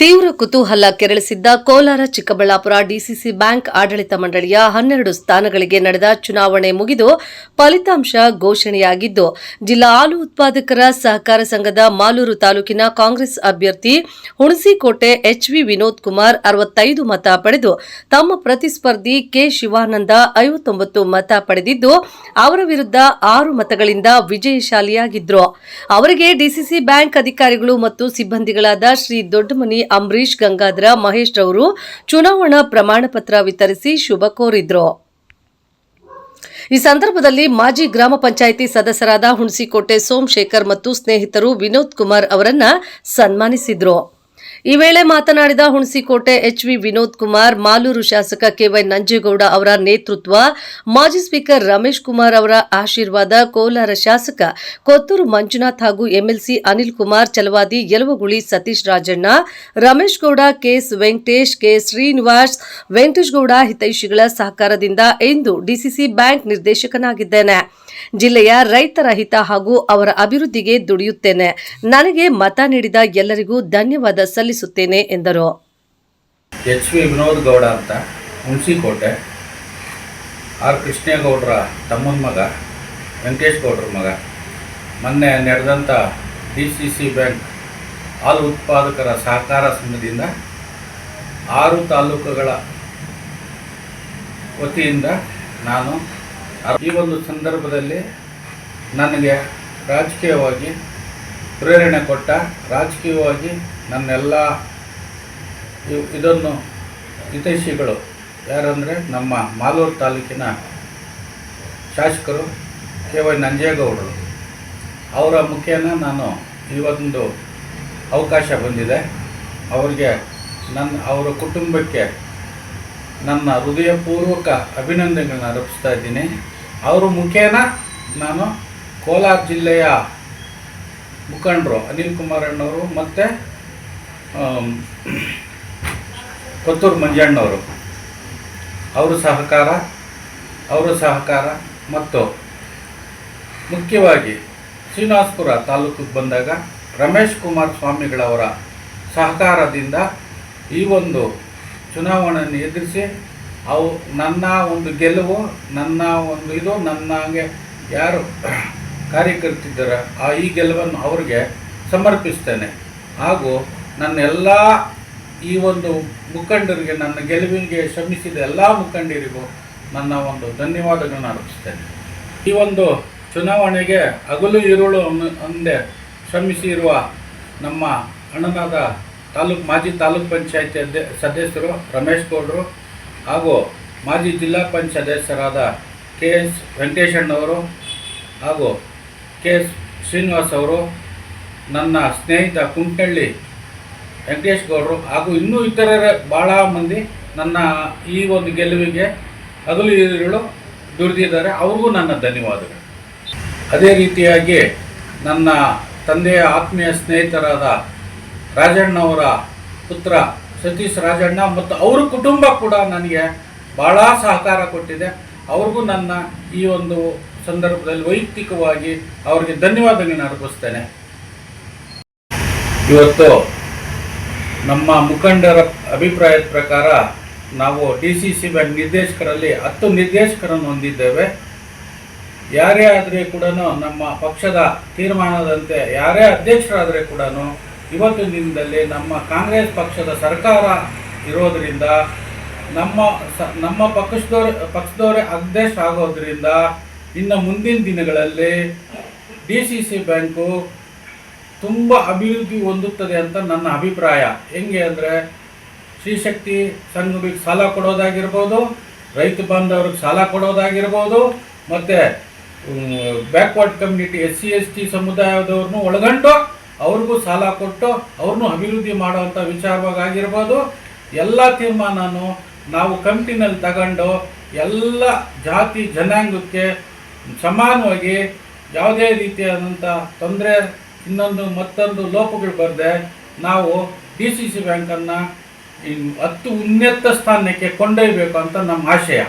ತೀವ್ರ ಕುತೂಹಲ ಕೆರಳಿಸಿದ್ದ ಕೋಲಾರ, ಚಿಕ್ಕಬಳ್ಳಾಪುರ ಡಿಸಿಸಿ ಬ್ಯಾಂಕ್ ಆಡಳಿತ ಮಂಡಳಿಯ ಹನ್ನೆರಡು ಸ್ಥಾನಗಳಿಗೆ ನಡೆದ ಚುನಾವಣೆ ಮುಗಿದು ಫಲಿತಾಂಶ ಘೋಷಣೆಯಾಗಿದ್ದು, ಜಿಲ್ಲಾ ಹಾಲು ಉತ್ಪಾದಕರ ಸಹಕಾರ ಸಂಘದ ಮಾಲೂರು ತಾಲೂಕಿನ ಕಾಂಗ್ರೆಸ್ ಅಭ್ಯರ್ಥಿ ಹುಣಸಿಕೋಟೆ ಎಚ್ವಿ ವಿನೋದ್ ಕುಮಾರ್ ಅರವತ್ತೈದು ಮತ ಪಡೆದು, ತಮ್ಮ ಪ್ರತಿಸ್ಪರ್ಧಿ ಕೆ ಶಿವಾನಂದ ಐವತ್ತೊಂಬತ್ತು ಮತ ಪಡೆದಿದ್ದು, ಅವರ ವಿರುದ್ಧ ಆರು ಮತಗಳಿಂದ ವಿಜಯಶಾಲಿಯಾಗಿದ್ರು. ಅವರಿಗೆ ಡಿಸಿಸಿ ಬ್ಯಾಂಕ್ ಅಧಿಕಾರಿಗಳು ಮತ್ತು ಸಿಬ್ಬಂದಿಗಳಾದ ಶ್ರೀ ದೊಡ್ಡಮನಿ ಅಂಬರೀಶ್ ಗಂಗಾಧರ ಮಹೇಶ್ ರವರು ಚುನಾವಣಾ ಪ್ರಮಾಣ ಪತ್ರ ವಿತರಿಸಿ ಶುಭ ಕೋರಿದ್ರು. ಈ ಸಂದರ್ಭದಲ್ಲಿ ಮಾಜಿ ಗ್ರಾಮ ಪಂಚಾಯಿತಿ ಸದಸ್ಯರಾದ ಹುಣಸಿಕೋಟೆ ಸೋಮಶೇಖರ್ ಮತ್ತು ಸ್ನೇಹಿತರು ವಿನೋದ್ ಕುಮಾರ್ ಅವರನ್ನ ಸನ್ಮಾನಿಸಿದ್ರು. ಈ ವೇಳೆ ಮಾತನಾಡಿದ ಹುಣಸಿಕೋಟೆ ಎಚ್ವಿ ವಿನೋದ್ ಕುಮಾರ್, ಮಾಲೂರು ಶಾಸಕ ಕೆವೈ ನಂಜೇಗೌಡ ಅವರ ನೇತೃತ್ವ, ಮಾಜಿ ಸ್ಪೀಕರ್ ರಮೇಶ್ ಕುಮಾರ್ ಅವರ ಆಶೀರ್ವಾದ, ಕೋಲಾರ ಶಾಸಕ ಕೊತ್ತೂರು ಮಂಜುನಾಥ್ ಹಾಗೂ MLC Anil Kumar Chalavadi Yalavaguli Satish Rajanna, Ramesh Gowda KS Venkatesh, K Srinivas, Venkatesh Gowda ಹಿತೈಷಿಗಳ ಸಹಕಾರದಿಂದ ಇಂದು ಡಿಸಿಸಿ ಬ್ಯಾಂಕ್ ನಿರ್ದೇಶಕನಾಗಿದ್ದೇನೆ. ಜಿಲ್ಲೆಯ ರೈತರ ಹಿತ ಹಾಗೂ ಅವರ ಅಭಿವೃದ್ಧಿಗೆ ದುಡಿಯುತ್ತೇನೆ. ನನಗೆ ಮತ ನೀಡಿದ ಎಲ್ಲರಿಗೂ ಧನ್ಯವಾದ ಸಲ್ಲಿಸುತ್ತೇನೆ, ಎಂದರು. ಎಚ್ ವಿ ವಿನೋದ್ ಗೌಡ ಅಂತ, ಹುಣಸಿಕೋಟೆ. ಆರ್ ಕೃಷ್ಣೇಗೌಡರ ತಮ್ಮನ ಮಗ, ವೆಂಕಟೇಶ್ ಗೌಡ್ರ ಮಗ. ಮೊನ್ನೆ ನಡೆದಂಥ ಡಿ ಸಿ ಸಿ ಬ್ಯಾಂಕ್ ಹಾಲು ಉತ್ಪಾದಕರ ಸಹಕಾರ ಸಂಘದಿಂದ ಆರು ತಾಲೂಕುಗಳ ವತಿಯಿಂದ ನಾನು ಈ ಒಂದು ಸಂದರ್ಭದಲ್ಲಿ ನನಗೆ ರಾಜಕೀಯವಾಗಿ ಪ್ರೇರಣೆ ಕೊಟ್ಟ, ರಾಜಕೀಯವಾಗಿ ನನ್ನೆಲ್ಲ ಇದನ್ನು ಹಿತೈಷಿಗಳು ಯಾರಂದರೆ ನಮ್ಮ ಮಾಲೂರು ತಾಲೂಕಿನ ಶಾಸಕರು ಕೆ ವೈ ನಂಜೇಗೌಡರು. ಅವರ ಮುಖೇನ ನಾನು ಈ ಅವಕಾಶ ಬಂದಿದೆ. ಅವರಿಗೆ ನನ್ನ, ಅವರ ಕುಟುಂಬಕ್ಕೆ ನನ್ನ ಹೃದಯಪೂರ್ವಕ ಅಭಿನಂದನೆಗಳನ್ನು ಅರ್ಪಿಸ್ತಾ ಇದ್ದೀನಿ. ಅವರ ಮುಖೇನ, ನಾನು ಕೋಲಾರ ಜಿಲ್ಲೆಯ ಮುಖಂಡರು ಅನಿಲ್ ಕುಮಾರ್ ಅಣ್ಣವರು ಮತ್ತು ಕೊತ್ತೂರು ಮಂಜಣ್ಣವರು. ಅವರ ಸಹಕಾರ ಅವರ ಸಹಕಾರ ಮತ್ತು ಮುಖ್ಯವಾಗಿ ಶ್ರೀನಿವಾಸ್ಪುರ ತಾಲೂಕಿಗೆ ಬಂದಾಗ ರಮೇಶ್ ಕುಮಾರ್ ಸ್ವಾಮಿಗಳವರ ಸಹಕಾರದಿಂದ ಈ ಒಂದು ಚುನಾವಣೆಯನ್ನು ಎದುರಿಸಿ ಅವು ನನ್ನ ಒಂದು ಗೆಲುವು, ನನ್ನ ಒಂದು ಇದು ನನಗೆ ಯಾರು ಕಾರ್ಯಕರ್ತಿದ್ದಾರೆ ಆ ಈ ಗೆಲುವನ್ನು ಅವರಿಗೆ ಸಮರ್ಪಿಸ್ತೇನೆ. ಹಾಗೂ ನನ್ನ ಎಲ್ಲ ಈ ಒಂದು ಮುಖಂಡರಿಗೆ, ನನ್ನ ಗೆಲುವಿಗೆ ಶ್ರಮಿಸಿದ ಎಲ್ಲ ಮುಖಂಡರಿಗೂ ನನ್ನ ಒಂದು ಧನ್ಯವಾದಗಳನ್ನು ಅರ್ಪಿಸ್ತೇನೆ. ಈ ಒಂದು ಚುನಾವಣೆಗೆ ಹಗಲು ಇರುಳು ಅಂದೇ ಶ್ರಮಿಸಿರುವ ನಮ್ಮ ಅಣ್ಣನಾದ ತಾಲೂಕು, ಮಾಜಿ ತಾಲೂಕ್ ಪಂಚಾಯತಿ ಅಧ್ಯ ಸದಸ್ಯರು ರಮೇಶ್ ಗೌಡರು ಹಾಗೂ ಮಾಜಿ ಜಿಲ್ಲಾ ಪಂಚಾಯತ್ ಸದಸ್ಯರಾದ ಕೆ ಎಸ್ ವೆಂಕಟೇಶಣ್ಣವರು ಹಾಗೂ ಕೆ ಎಸ್ ಶ್ರೀನಿವಾಸ್ ಅವರು, ನನ್ನ ಸ್ನೇಹಿತ ಕುಂಟಳ್ಳಿ ವೆಂಕಟೇಶ್ ಗೌಡರು ಹಾಗೂ ಇನ್ನೂ ಇತರರ ಭಾಳ ಮಂದಿ ನನ್ನ ಈ ಒಂದು ಗೆಲುವಿಗೆ ಹಗಲು ಇರುಳು ದುಡಿದಿದ್ದಾರೆ. ಅವ್ರಿಗೂ ನನ್ನ ಧನ್ಯವಾದಗಳು. ಅದೇ ರೀತಿಯಾಗಿ ನನ್ನ ತಂದೆಯ ಆತ್ಮೀಯ ಸ್ನೇಹಿತರಾದ ರಾಜಣ್ಣವರ ಪುತ್ರ ಸತೀಶ್ ರಾಜಣ್ಣ ಮತ್ತು ಅವ್ರ ಕುಟುಂಬ ಕೂಡ ನನಗೆ ಭಾಳ ಸಹಕಾರ ಕೊಟ್ಟಿದೆ. ಅವ್ರಿಗೂ ನನ್ನ ಈ ಒಂದು ಸಂದರ್ಭದಲ್ಲಿ ವೈಯಕ್ತಿಕವಾಗಿ ಅವರಿಗೆ ಧನ್ಯವಾದಗಳನ್ನು ಅರ್ಪಿಸ್ತೇನೆ. ಇವತ್ತು ನಮ್ಮ ಮುಖಂಡರ ಅಭಿಪ್ರಾಯದ ಪ್ರಕಾರ ನಾವು ಡಿ ಸಿ ಸಿ ಬ್ಯಾಂಕ್ ನಿರ್ದೇಶಕರಲ್ಲಿ ಹತ್ತು ನಿರ್ದೇಶಕರನ್ನು ಹೊಂದಿದ್ದೇವೆ. ಯಾರೇ ಆದರೆ ಕೂಡ ನಮ್ಮ ಪಕ್ಷದ ತೀರ್ಮಾನದಂತೆ ಯಾರೇ ಅಧ್ಯಕ್ಷರಾದರೆ ಕೂಡ ಇವತ್ತಿನ ದಿನದಲ್ಲಿ ನಮ್ಮ ಕಾಂಗ್ರೆಸ್ ಪಕ್ಷದ ಸರ್ಕಾರ ಇರೋದರಿಂದ ನಮ್ಮ ಸ, ನಮ್ಮ ಪಕ್ಷದವ್ರ, ಪಕ್ಷದವರೇ ಅಧ್ಯಕ್ಷ ಆಗೋದ್ರಿಂದ ಇನ್ನು ಮುಂದಿನ ದಿನಗಳಲ್ಲಿ ಡಿ ಸಿ ಸಿ ಬ್ಯಾಂಕು ತುಂಬ ಅಭಿವೃದ್ಧಿ ಹೊಂದುತ್ತದೆ ಅಂತ ನನ್ನ ಅಭಿಪ್ರಾಯ. ಹೆಂಗೆ ಅಂದರೆ ಶ್ರೀಶಕ್ತಿ ಸಂಘಗಳಿಗೆ ಸಾಲ ಕೊಡೋದಾಗಿರ್ಬೋದು, ರೈತ ಬಾಂಧವ್ರಿಗೆ ಸಾಲ ಕೊಡೋದಾಗಿರ್ಬೋದು, ಮತ್ತು backward community, S C S T ಸಮುದಾಯದವ್ರನ್ನೂ ಒಳಗೊಂಡು ಅವ್ರಿಗೂ ಸಾಲ ಕೊಟ್ಟು ಅವ್ರನ್ನೂ ಅಭಿವೃದ್ಧಿ ಮಾಡುವಂಥ ವಿಚಾರವಾಗಿ ಆಗಿರ್ಬೋದು. ಎಲ್ಲ ತೀರ್ಮಾನನೂ ನಾವು ಕಮಿಟಿನಲ್ಲಿ ತಗೊಂಡು ಎಲ್ಲ ಜಾತಿ ಜನಾಂಗಕ್ಕೆ ಸಮಾನವಾಗಿ ಯಾವುದೇ ರೀತಿಯಾದಂಥ ತೊಂದರೆ, ಇನ್ನೊಂದು ಮತ್ತೊಂದು ಲೋಪಗಳು ಬರದೆ ನಾವು ಡಿ ಸಿ ಸಿ ಬ್ಯಾಂಕನ್ನು ಹತ್ತು ಉನ್ನತ ಸ್ಥಾನಕ್ಕೆ ಕೊಂಡೊಯ್ಯಬೇಕು ಅಂತ ನಮ್ಮ ಆಶಯ.